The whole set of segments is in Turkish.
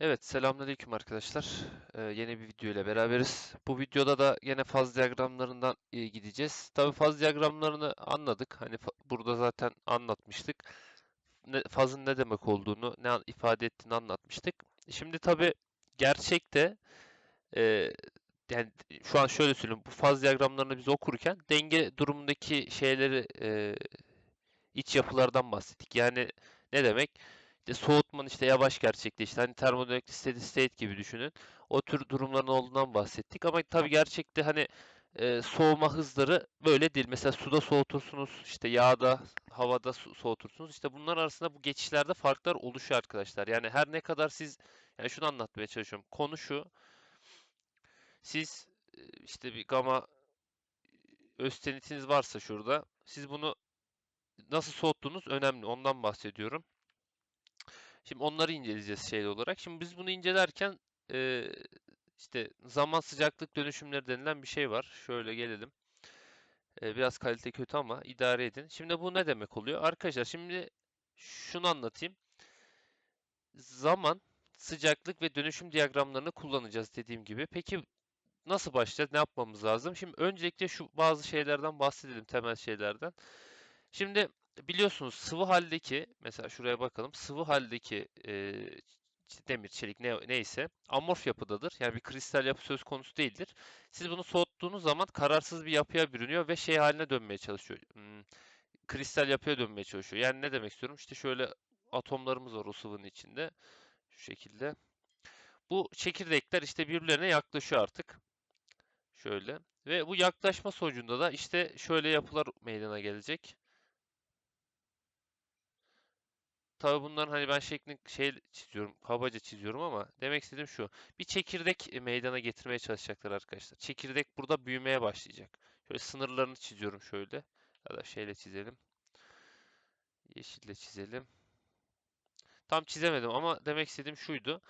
Evet, selamünaleyküm arkadaşlar. Ee, yeni bir video ile beraberiz. Bu videoda da yine faz diyagramlarından e, gideceğiz. Tabii faz diyagramlarını anladık. Hani burada zaten anlatmıştık. Ne, fazın ne demek olduğunu, ne ifade ettiğini anlatmıştık. Şimdi tabii gerçekte e, yani şu an şöyle söyleyeyim. Bu faz diyagramlarını biz okurken denge durumundaki şeyleri e, iç yapılardan bahsettik. Yani ne demek? İşte soğutmanın işte yavaş gerçekleşti. Hani termodinamik steady state gibi düşünün. O tür durumların olduğundan bahsettik. Ama tabii gerçekte hani e, soğuma hızları böyle değil. Mesela suda soğutursunuz, işte yağda, havada su- soğutursunuz. İşte bunlar arasında bu geçişlerde farklar oluşuyor arkadaşlar. Yani her ne kadar siz, yani şunu anlatmaya çalışıyorum. Konu şu, siz e, işte bir gama östenitiniz varsa şurada, siz bunu nasıl soğuttuğunuz önemli. Ondan bahsediyorum. Şimdi onları inceleyeceğiz şey olarak. Şimdi biz bunu incelerken eee, işte zaman sıcaklık dönüşümleri denilen bir şey var. Şöyle gelelim. Eee, biraz kalite kötü ama idare edin. Şimdi bu ne demek oluyor? Arkadaşlar şimdi şunu anlatayım. Zaman, sıcaklık ve dönüşüm diyagramlarını kullanacağız dediğim gibi. Peki nasıl başlayacağız? Ne yapmamız lazım? Şimdi öncelikle şu bazı şeylerden bahsedelim, temel şeylerden. Şimdi biliyorsunuz sıvı haldeki mesela şuraya bakalım. Sıvı haldeki e, demir, çelik ne, neyse amorf yapıdadır. Yani bir kristal yapı söz konusu değildir. Siz bunu soğuttuğunuz zaman kararsız bir yapıya bürünüyor ve şey haline dönmeye çalışıyor. Hmm, kristal yapıya dönmeye çalışıyor. Yani ne demek istiyorum? İşte şöyle atomlarımız var o sıvının içinde. Şu şekilde. Bu çekirdekler işte birbirlerine yaklaşıyor artık. Şöyle. Ve bu yaklaşma sonucunda da işte şöyle yapılar meydana gelecek. Tabii bunların hani ben şeklini şey çiziyorum, kabaca çiziyorum ama demek istediğim şu. Bir çekirdek e, meydana getirmeye çalışacaklar arkadaşlar. Çekirdek burada büyümeye başlayacak. Şöyle sınırlarını çiziyorum şöyle. Ya da şeyle çizelim. Yeşille çizelim. Tam çizemedim ama demek istediğim şuydu.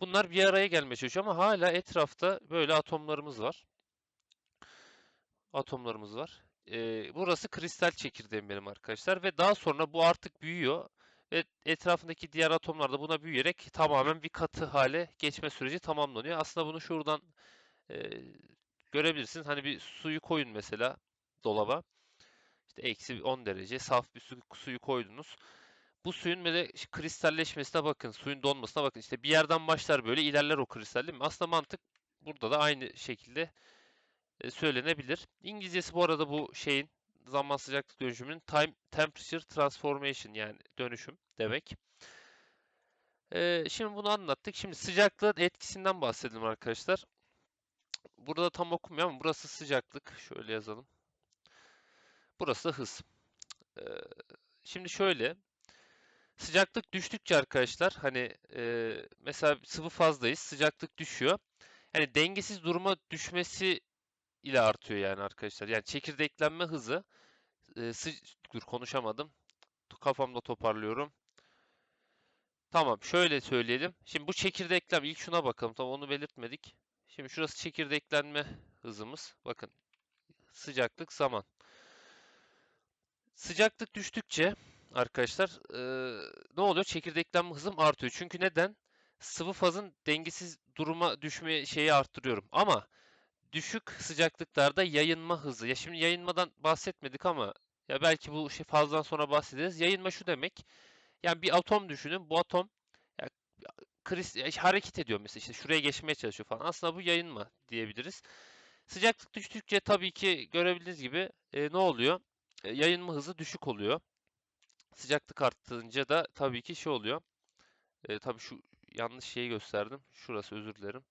Bunlar bir araya gelmeye çalışıyor ama hala etrafta böyle atomlarımız var. Atomlarımız var. Ee, burası kristal çekirdeğim benim arkadaşlar ve daha sonra bu artık büyüyor ve etrafındaki diğer atomlar da buna büyüyerek tamamen bir katı hale geçme süreci tamamlanıyor. Aslında bunu şuradan e, görebilirsiniz. Hani bir suyu koyun mesela dolaba. İşte eksi 10 derece saf bir su, suyu koydunuz. Bu suyun böyle kristalleşmesine bakın, suyun donmasına bakın. İşte bir yerden başlar böyle ilerler o kristal değil mi? Aslında mantık burada da aynı şekilde e, söylenebilir. İngilizcesi bu arada bu şeyin zaman sıcaklık dönüşümünün time temperature transformation yani dönüşüm demek. E, şimdi bunu anlattık. Şimdi sıcaklığın etkisinden bahsedelim arkadaşlar. Burada tam okumuyor ama burası sıcaklık. Şöyle yazalım. Burası hız. E, şimdi şöyle sıcaklık düştükçe arkadaşlar hani e, mesela sıvı fazdayız. Sıcaklık düşüyor. Yani dengesiz duruma düşmesi ile artıyor yani arkadaşlar. Yani çekirdeklenme hızı e, sı- dur konuşamadım. Kafamda toparlıyorum. Tamam, şöyle söyleyelim. Şimdi bu çekirdeklenme ilk şuna bakalım. Tamam onu belirtmedik. Şimdi şurası çekirdeklenme hızımız. Bakın sıcaklık zaman. Sıcaklık düştükçe arkadaşlar e, ne oluyor? Çekirdeklenme hızım artıyor. Çünkü neden? Sıvı fazın dengesiz duruma düşme şeyi arttırıyorum. Ama düşük sıcaklıklarda yayınma hızı. Ya şimdi yayınmadan bahsetmedik ama ya belki bu şey fazladan sonra bahsederiz. Yayınma şu demek. Yani bir atom düşünün. Bu atom ya, kris, ya hareket ediyor mesela işte şuraya geçmeye çalışıyor falan. Aslında bu yayınma diyebiliriz. Sıcaklık düştükçe tabii ki görebildiğiniz gibi e, ne oluyor? E, yayınma hızı düşük oluyor. Sıcaklık arttığınca da tabii ki şey oluyor. E, tabii şu yanlış şeyi gösterdim. Şurası özür dilerim.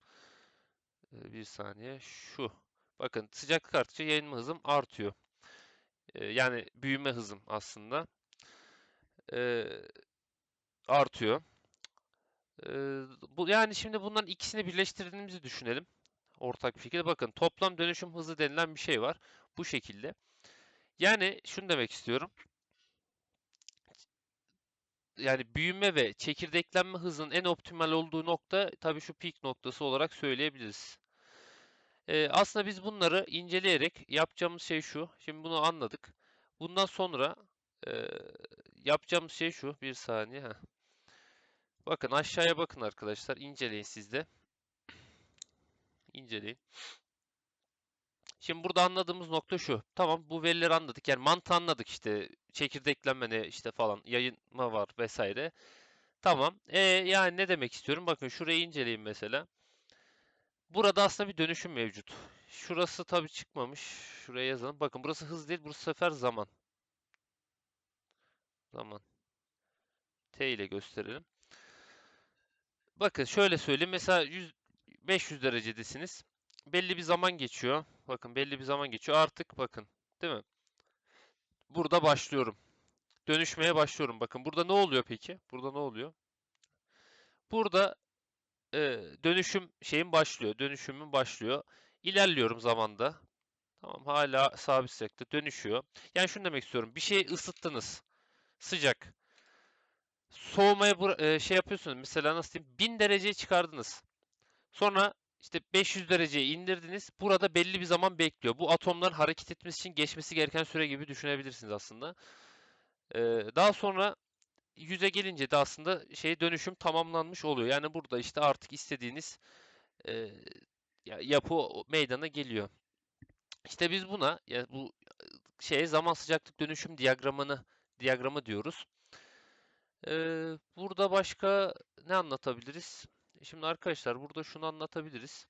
E, bir saniye. Şu. Bakın sıcaklık arttıkça yayınma hızım artıyor. E, yani büyüme hızım aslında e, artıyor. Bu yani şimdi bunların ikisini birleştirdiğimizi düşünelim. Ortak bir şekilde. Bakın toplam dönüşüm hızı denilen bir şey var. Bu şekilde. Yani şunu demek istiyorum. Yani büyüme ve çekirdeklenme hızının en optimal olduğu nokta tabii şu peak noktası olarak söyleyebiliriz. Ee, aslında biz bunları inceleyerek yapacağımız şey şu. Şimdi bunu anladık. Bundan sonra e, yapacağımız şey şu. Bir saniye. heh. Bakın aşağıya bakın arkadaşlar. inceleyin siz de. İnceleyin. Şimdi burada anladığımız nokta şu. Tamam bu verileri anladık. Yani mantığı anladık işte. Çekirdeklenme ne işte falan. Yayınma var vesaire. Tamam. E, yani ne demek istiyorum? Bakın şurayı inceleyin mesela. Burada aslında bir dönüşüm mevcut. Şurası tabii çıkmamış. Şuraya yazalım. Bakın burası hız değil. Burası sefer zaman. Zaman. T ile gösterelim. Bakın şöyle söyleyeyim. Mesela 100, 500 derecedesiniz. Belli bir zaman geçiyor. Bakın belli bir zaman geçiyor. Artık bakın. Değil mi? Burada başlıyorum. Dönüşmeye başlıyorum. Bakın burada ne oluyor peki? Burada ne oluyor? Burada e, dönüşüm şeyim başlıyor. Dönüşümüm başlıyor. İlerliyorum zamanda. Tamam hala sabit sekte dönüşüyor. Yani şunu demek istiyorum. Bir şeyi ısıttınız. Sıcak. Soğumaya e, şey yapıyorsunuz. Mesela nasıl diyeyim? 1000 dereceye çıkardınız. Sonra işte 500 dereceye indirdiniz. Burada belli bir zaman bekliyor. Bu atomların hareket etmesi için geçmesi gereken süre gibi düşünebilirsiniz aslında. Ee, daha sonra 100'e gelince de aslında şey dönüşüm tamamlanmış oluyor. Yani burada işte artık istediğiniz e, ya- yapı meydana geliyor. İşte biz buna ya bu şeye zaman sıcaklık dönüşüm diyagramını diyagramı diyoruz. Ee, burada başka ne anlatabiliriz? Şimdi arkadaşlar burada şunu anlatabiliriz.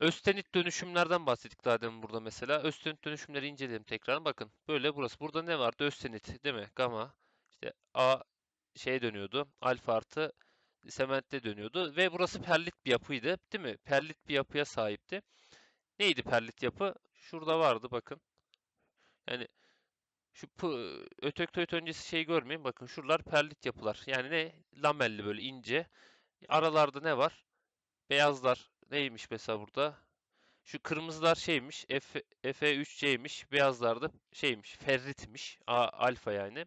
Östenit dönüşümlerden bahsettik daha demin burada mesela. Östenit dönüşümleri inceleyelim tekrar. Bakın böyle burası. Burada ne vardı? Östenit değil mi? Gamma. İşte A şeye dönüyordu. Alfa artı sementte dönüyordu. Ve burası perlit bir yapıydı. Değil mi? Perlit bir yapıya sahipti. Neydi perlit yapı? Şurada vardı bakın. Yani şu ötektoid öncesi şey görmeyin. Bakın şuralar perlit yapılar. Yani ne? Lamelli böyle ince. Aralarda ne var? Beyazlar neymiş mesela burada? Şu kırmızılar şeymiş. F, Fe3C'ymiş. Beyazlar da şeymiş. Ferritmiş. A, alfa yani.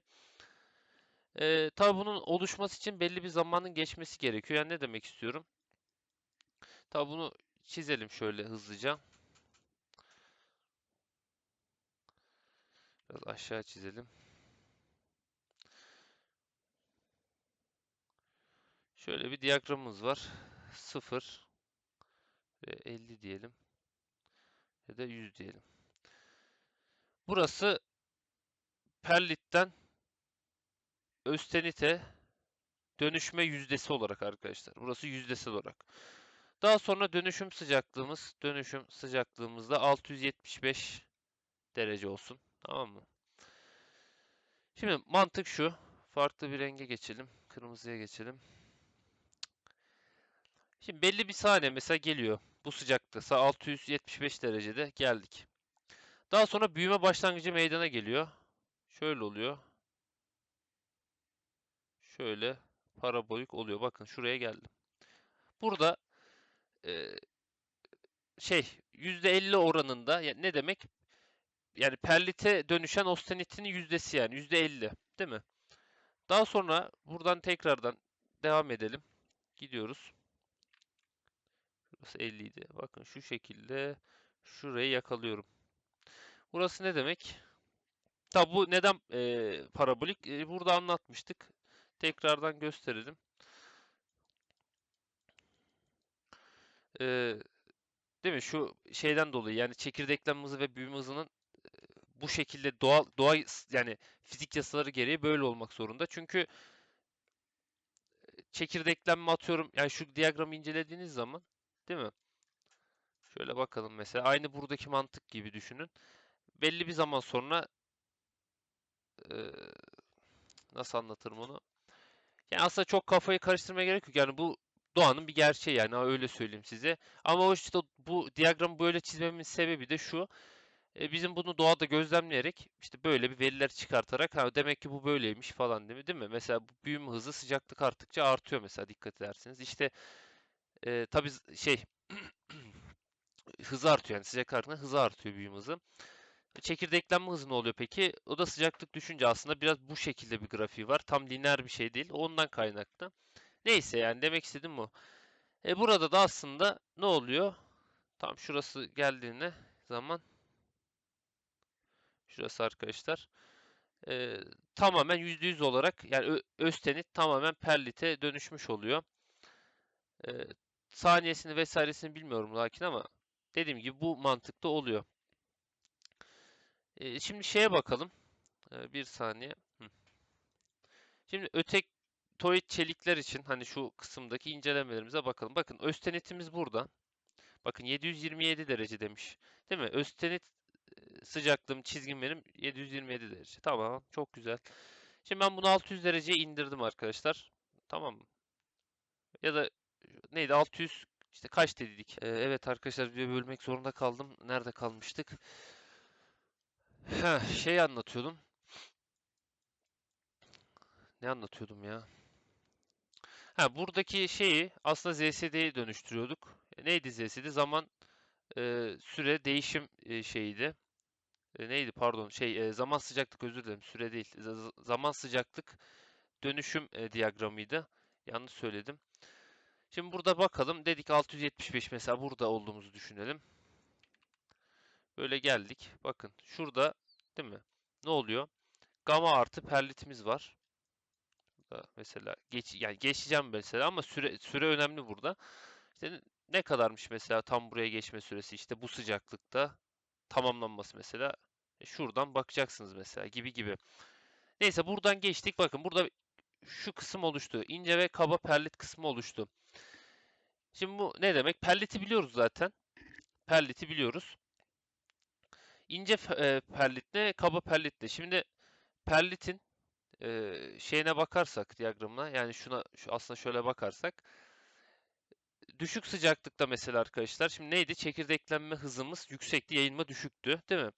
Ee, tabi bunun oluşması için belli bir zamanın geçmesi gerekiyor. Yani ne demek istiyorum? Tabi bunu çizelim şöyle hızlıca. Biraz aşağı çizelim. Şöyle bir diyagramımız var. 0 ve 50 diyelim. Ya da 100 diyelim. Burası Perlit'ten Östenit'e dönüşme yüzdesi olarak arkadaşlar. Burası yüzdesi olarak. Daha sonra dönüşüm sıcaklığımız, dönüşüm sıcaklığımızda 675 derece olsun. Tamam mı? Şimdi mantık şu. Farklı bir renge geçelim. Kırmızıya geçelim. Şimdi belli bir saniye mesela geliyor. Bu sıcaklıkta 675 derecede geldik. Daha sonra büyüme başlangıcı meydana geliyor. Şöyle oluyor. Şöyle parabolik oluyor. Bakın şuraya geldim. Burada e, şey %50 oranında ya ne demek? Yani perlite dönüşen ostenitin yüzdesi yani %50 değil mi? Daha sonra buradan tekrardan devam edelim. Gidiyoruz. Burası 50 idi. Bakın şu şekilde şurayı yakalıyorum. Burası ne demek? Tabi bu neden e, parabolik? E, burada anlatmıştık. Tekrardan gösterelim. E, değil mi? Şu şeyden dolayı yani çekirdeklenme hızı ve büyüme hızının e, bu şekilde doğal doğa yani fizik yasaları gereği böyle olmak zorunda. Çünkü çekirdeklenme atıyorum yani şu diyagramı incelediğiniz zaman değil mi? Şöyle bakalım mesela aynı buradaki mantık gibi düşünün. Belli bir zaman sonra e, nasıl anlatırım onu? Yani aslında çok kafayı karıştırmaya gerek yok. Yani bu doğanın bir gerçeği yani öyle söyleyeyim size. Ama o işte bu diyagramı böyle çizmemin sebebi de şu. E, bizim bunu doğada gözlemleyerek işte böyle bir veriler çıkartarak ha demek ki bu böyleymiş falan değil mi? Değil mi? Mesela büyüme hızı sıcaklık arttıkça artıyor mesela dikkat ederseniz. İşte e, tabii şey hızı artıyor yani sıcak arttığında hızı artıyor büyüme hızı. Çekirdeklenme hızı ne oluyor peki? O da sıcaklık düşünce aslında biraz bu şekilde bir grafiği var. Tam lineer bir şey değil. Ondan kaynaklı. Neyse yani demek istediğim bu. E burada da aslında ne oluyor? Tam şurası geldiğine zaman şurası arkadaşlar. E, tamamen %100 olarak yani östenit tamamen perlite dönüşmüş oluyor. Ee, saniyesini vesairesini bilmiyorum lakin ama dediğim gibi bu mantıkta oluyor. Ee, şimdi şeye bakalım. Ee, bir saniye. Hı. Şimdi ötektoid çelikler için hani şu kısımdaki incelemelerimize bakalım. Bakın östenitimiz burada. Bakın 727 derece demiş. Değil mi? Östenit e, sıcaklığım çizgim benim 727 derece. Tamam, çok güzel. Şimdi ben bunu 600 dereceye indirdim arkadaşlar. Tamam mı? Ya da neydi 600 işte kaç dedik? Ee, evet arkadaşlar bir bölmek zorunda kaldım. Nerede kalmıştık? Heh, şey anlatıyordum. Ne anlatıyordum ya? Ha buradaki şeyi aslında ZSD'ye dönüştürüyorduk. E, neydi ZSD? Zaman e, süre değişim e, şeyiydi. E, neydi pardon şey e, zaman sıcaklık özür dilerim süre değil. Z- zaman sıcaklık dönüşüm e, diyagramıydı. Yanlış söyledim. Şimdi burada bakalım. Dedik 675 mesela burada olduğumuzu düşünelim. Böyle geldik. Bakın şurada değil mi? Ne oluyor? Gama artı perlitimiz var. Burada mesela geç yani geçeceğim mesela ama süre süre önemli burada. İşte ne kadarmış mesela tam buraya geçme süresi işte bu sıcaklıkta tamamlanması mesela. E, şuradan bakacaksınız mesela gibi gibi. Neyse buradan geçtik. Bakın burada şu kısım oluştu. İnce ve kaba perlit kısmı oluştu. Şimdi bu ne demek? Perliti biliyoruz zaten. Perliti biliyoruz. İnce e, perlitle, kaba perlitle. Şimdi perlitin e, şeyine bakarsak diyagramına yani şuna şu aslında şöyle bakarsak düşük sıcaklıkta mesela arkadaşlar şimdi neydi? Çekirdeklenme hızımız yüksekti, yayılma düşüktü, değil mi?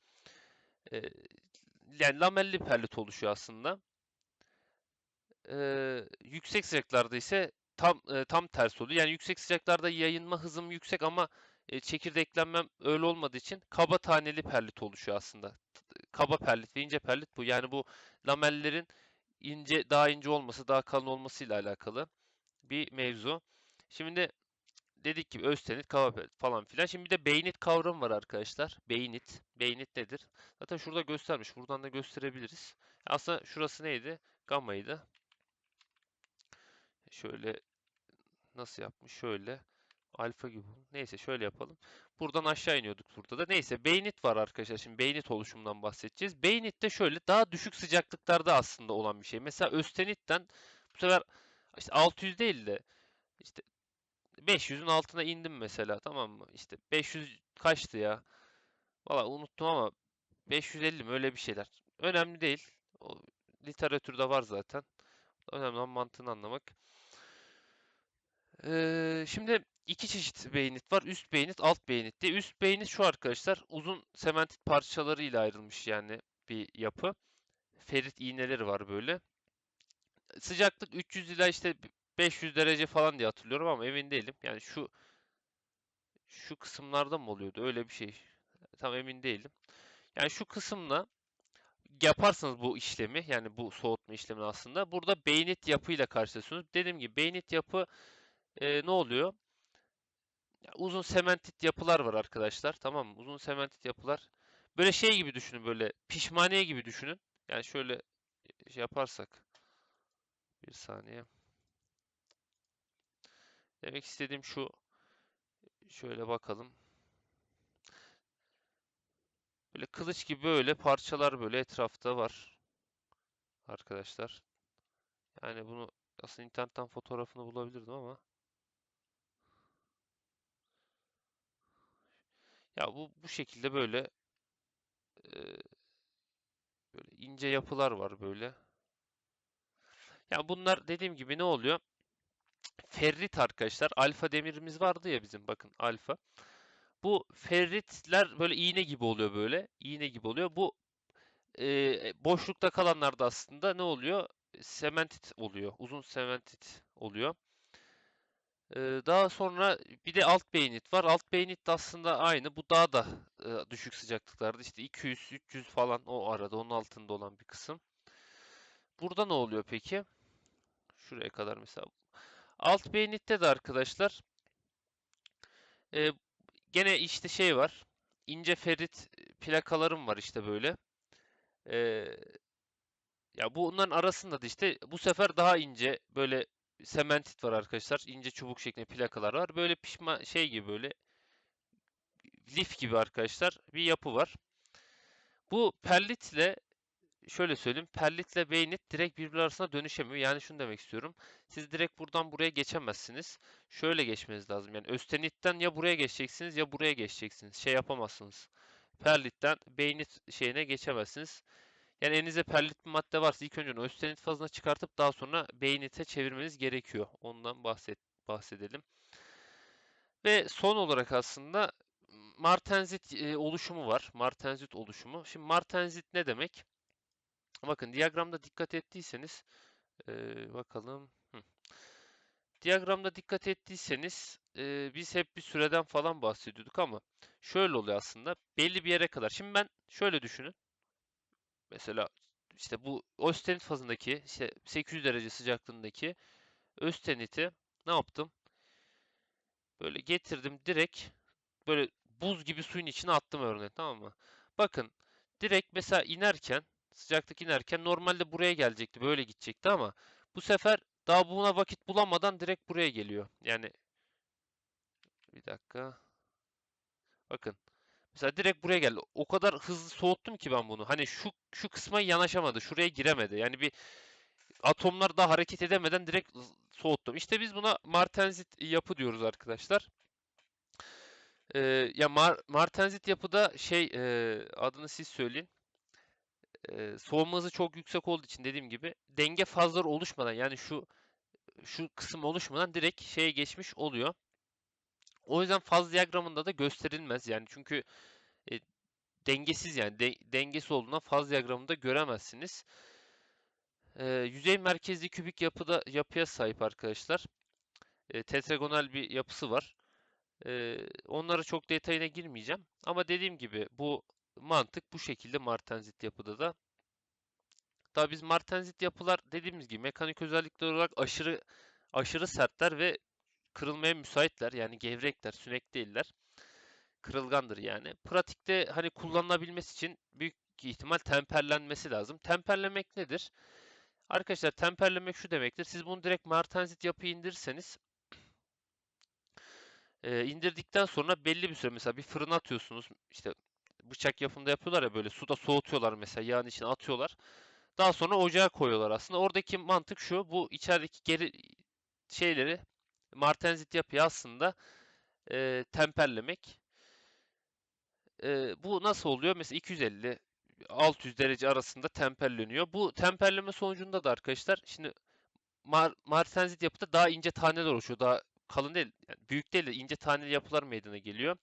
E, yani lamelli perlit oluşuyor aslında. E, yüksek sıcaklarda ise tam e, tam tersi oluyor. Yani yüksek sıcaklarda yayılma hızım yüksek ama e, çekirdeklenmem öyle olmadığı için kaba taneli perlit oluşuyor aslında. Kaba perlit ve ince perlit bu. Yani bu lamellerin ince daha ince olması, daha kalın olmasıyla alakalı bir mevzu. Şimdi dedik ki östenit, kaba perlit falan filan. Şimdi bir de beynit kavramı var arkadaşlar. Beynit. Beynit nedir? Zaten şurada göstermiş. Buradan da gösterebiliriz. Aslında şurası neydi? Gamma'ydı. Şöyle nasıl yapmış? Şöyle alfa gibi. Neyse şöyle yapalım. Buradan aşağı iniyorduk burada da. Neyse beynit var arkadaşlar. Şimdi beynit oluşumundan bahsedeceğiz. Beynit de şöyle daha düşük sıcaklıklarda aslında olan bir şey. Mesela östenitten bu sefer işte 600 değil de işte 500'ün altına indim mesela tamam mı? İşte 500 kaçtı ya? Valla unuttum ama 550 mi öyle bir şeyler. Önemli değil. O literatürde var zaten. Önemli olan mantığını anlamak. Şimdi iki çeşit beynit var. Üst beynit, alt beynit diye. Üst beynit şu arkadaşlar. Uzun sementit parçalarıyla ayrılmış yani bir yapı. Ferit iğneleri var böyle. Sıcaklık 300 ila işte 500 derece falan diye hatırlıyorum ama emin değilim. Yani şu şu kısımlarda mı oluyordu? Öyle bir şey. Tam emin değilim. Yani şu kısımla yaparsanız bu işlemi yani bu soğutma işlemini aslında burada beynit yapıyla karşılaşıyorsunuz. Dediğim gibi beynit yapı e, ne oluyor? Uzun sementit yapılar var arkadaşlar. Tamam mı? Uzun sementit yapılar. Böyle şey gibi düşünün böyle pişmaniye gibi düşünün. Yani şöyle şey yaparsak bir saniye. Demek istediğim şu. Şöyle bakalım. Böyle kılıç gibi böyle parçalar böyle etrafta var. Arkadaşlar. Yani bunu aslında internetten fotoğrafını bulabilirdim ama. Ya bu bu şekilde böyle e, böyle ince yapılar var böyle. Ya bunlar dediğim gibi ne oluyor? Ferrit arkadaşlar. Alfa demirimiz vardı ya bizim bakın alfa. Bu ferritler böyle iğne gibi oluyor böyle. İğne gibi oluyor. Bu e, boşlukta kalanlarda aslında ne oluyor? Sementit oluyor. Uzun sementit oluyor. Daha sonra bir de alt beynit var. Alt beynit de aslında aynı. Bu daha da düşük sıcaklıklarda. işte 200-300 falan o arada. Onun altında olan bir kısım. Burada ne oluyor peki? Şuraya kadar mesela. Alt beynitte de arkadaşlar gene işte şey var. İnce ferit plakalarım var işte böyle. Ya bunların arasında da işte bu sefer daha ince böyle sementit var arkadaşlar. İnce çubuk şeklinde plakalar var. Böyle pişma şey gibi böyle lif gibi arkadaşlar bir yapı var. Bu perlitle şöyle söyleyeyim. Perlitle beynit direkt birbirleri arasında dönüşemiyor. Yani şunu demek istiyorum. Siz direkt buradan buraya geçemezsiniz. Şöyle geçmeniz lazım. Yani östenitten ya buraya geçeceksiniz ya buraya geçeceksiniz. Şey yapamazsınız. Perlitten beynit şeyine geçemezsiniz. Yani elinizde perlit bir madde varsa ilk önce onu östenit fazına çıkartıp daha sonra beynite çevirmeniz gerekiyor. Ondan bahset bahsedelim. Ve son olarak aslında Martensit e, oluşumu var. Martensit oluşumu. Şimdi Martensit ne demek? Bakın diyagramda dikkat ettiyseniz e, bakalım. Hı. Diyagramda dikkat ettiyseniz e, biz hep bir süreden falan bahsediyorduk ama şöyle oluyor aslında. Belli bir yere kadar. Şimdi ben şöyle düşünün. Mesela işte bu östenit fazındaki işte 800 derece sıcaklığındaki östeniti ne yaptım? Böyle getirdim direkt böyle buz gibi suyun içine attım örneğin tamam mı? Bakın direkt mesela inerken sıcaklık inerken normalde buraya gelecekti böyle gidecekti ama bu sefer daha buna vakit bulamadan direkt buraya geliyor. Yani bir dakika. Bakın. Mesela direkt buraya geldi. O kadar hızlı soğuttum ki ben bunu. Hani şu şu kısma yanaşamadı. Şuraya giremedi. Yani bir atomlar daha hareket edemeden direkt soğuttum. İşte biz buna Martensit yapı diyoruz arkadaşlar. Ee, ya Mar Martensit yapıda şey e, adını siz söyleyin. E, soğuma hızı çok yüksek olduğu için dediğim gibi denge fazları oluşmadan yani şu şu kısım oluşmadan direkt şeye geçmiş oluyor. O yüzden faz diyagramında da gösterilmez yani çünkü e, dengesiz yani de, dengesi olduğundan faz diyagramında göremezsiniz. E, yüzey merkezli kübik yapıda yapıya sahip arkadaşlar. E, tetragonal bir yapısı var. E, onlara çok detayına girmeyeceğim. Ama dediğim gibi bu mantık bu şekilde martensit yapıda da. Tabii biz martensit yapılar dediğimiz gibi mekanik özellikler olarak aşırı aşırı sertler ve kırılmaya müsaitler. Yani gevrekler, sünek değiller. Kırılgandır yani. Pratikte hani kullanılabilmesi için büyük ihtimal temperlenmesi lazım. Temperlemek nedir? Arkadaşlar temperlemek şu demektir. Siz bunu direkt martensit yapı indirirseniz e, indirdikten sonra belli bir süre mesela bir fırına atıyorsunuz. İşte bıçak yapımında yapıyorlar ya böyle suda soğutuyorlar mesela yağın içine atıyorlar. Daha sonra ocağa koyuyorlar aslında. Oradaki mantık şu. Bu içerideki geri şeyleri martensit yapıyı aslında e, temperlemek. E, bu nasıl oluyor? Mesela 250 600 derece arasında temperleniyor. Bu temperleme sonucunda da arkadaşlar şimdi mar martensit yapıda daha ince taneler oluşuyor. Daha kalın değil, yani büyük değil de ince taneli yapılar meydana geliyor.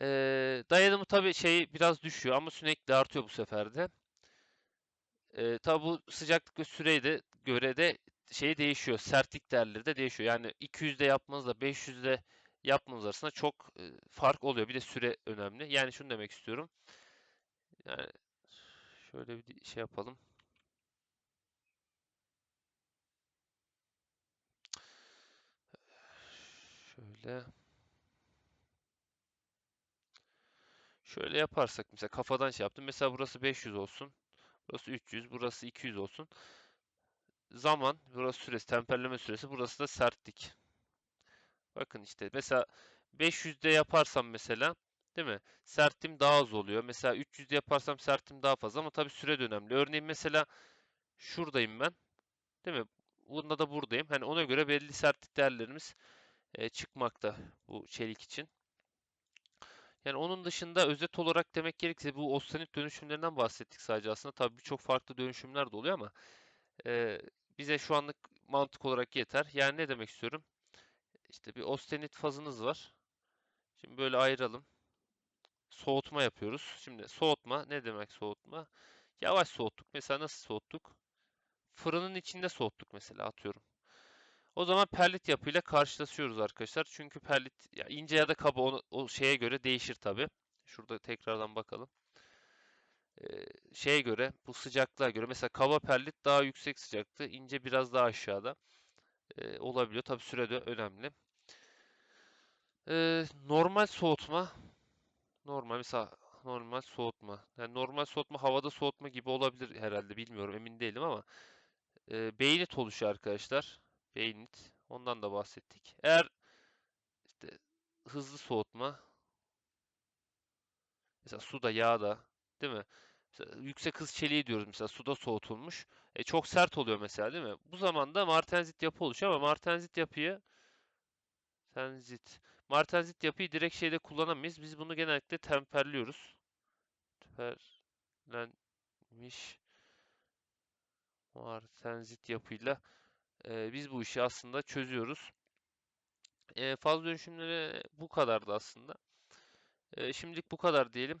E, dayanımı tabii şey biraz düşüyor ama sürekli artıyor bu sefer de. E, tabii bu sıcaklık ve süreye de göre de şey değişiyor. Sertlik değerleri de değişiyor. Yani 200'de yapmanızla 500'de yapmanız arasında çok e, fark oluyor. Bir de süre önemli. Yani şunu demek istiyorum. Yani şöyle bir şey yapalım. Şöyle. Şöyle yaparsak mesela kafadan şey yaptım. Mesela burası 500 olsun. Burası 300, burası 200 olsun. Zaman, burası süresi, temperleme süresi, burası da sertlik. Bakın işte mesela 500'de yaparsam mesela değil mi? Sertliğim daha az oluyor. Mesela 300'de yaparsam sertliğim daha fazla ama tabii süre de önemli. Örneğin mesela şuradayım ben. Değil mi? Bunda da buradayım. Hani ona göre belli sertlik değerlerimiz e, çıkmakta bu çelik için. Yani onun dışında özet olarak demek gerekirse bu ostenit dönüşümlerinden bahsettik sadece aslında. Tabii birçok farklı dönüşümler de oluyor ama e, bize şu anlık mantık olarak yeter. Yani ne demek istiyorum? İşte bir ostenit fazınız var. Şimdi böyle ayıralım. Soğutma yapıyoruz. Şimdi soğutma ne demek soğutma? Yavaş soğuttuk. Mesela nasıl soğuttuk? Fırının içinde soğuttuk mesela atıyorum. O zaman perlit yapıyla karşılaşıyoruz arkadaşlar. Çünkü perlit ya ince ya da kaba onu, o şeye göre değişir tabi. Şurada tekrardan bakalım. Şeye göre bu sıcaklığa göre mesela kaba perlit daha yüksek sıcaklığı, ince biraz daha aşağıda ee, olabiliyor. Tabi sürede önemli. Ee, normal soğutma normal mesela normal soğutma. Yani normal soğutma havada soğutma gibi olabilir herhalde bilmiyorum emin değilim ama e, Bainit oluşuyor arkadaşlar. Bainit. Ondan da bahsettik. Eğer işte hızlı soğutma mesela suda yağda değil mi? Mesela yüksek hız çeliği diyoruz mesela suda soğutulmuş. E, çok sert oluyor mesela değil mi? Bu zamanda martensit yapı oluşuyor ama martensit yapıyı tenzit martensit yapıyı direkt şeyde kullanamayız. Biz bunu genellikle temperliyoruz. Temperlenmiş martensit yapıyla e, biz bu işi aslında çözüyoruz. E, faz dönüşümleri bu kadardı aslında. E, şimdilik bu kadar diyelim.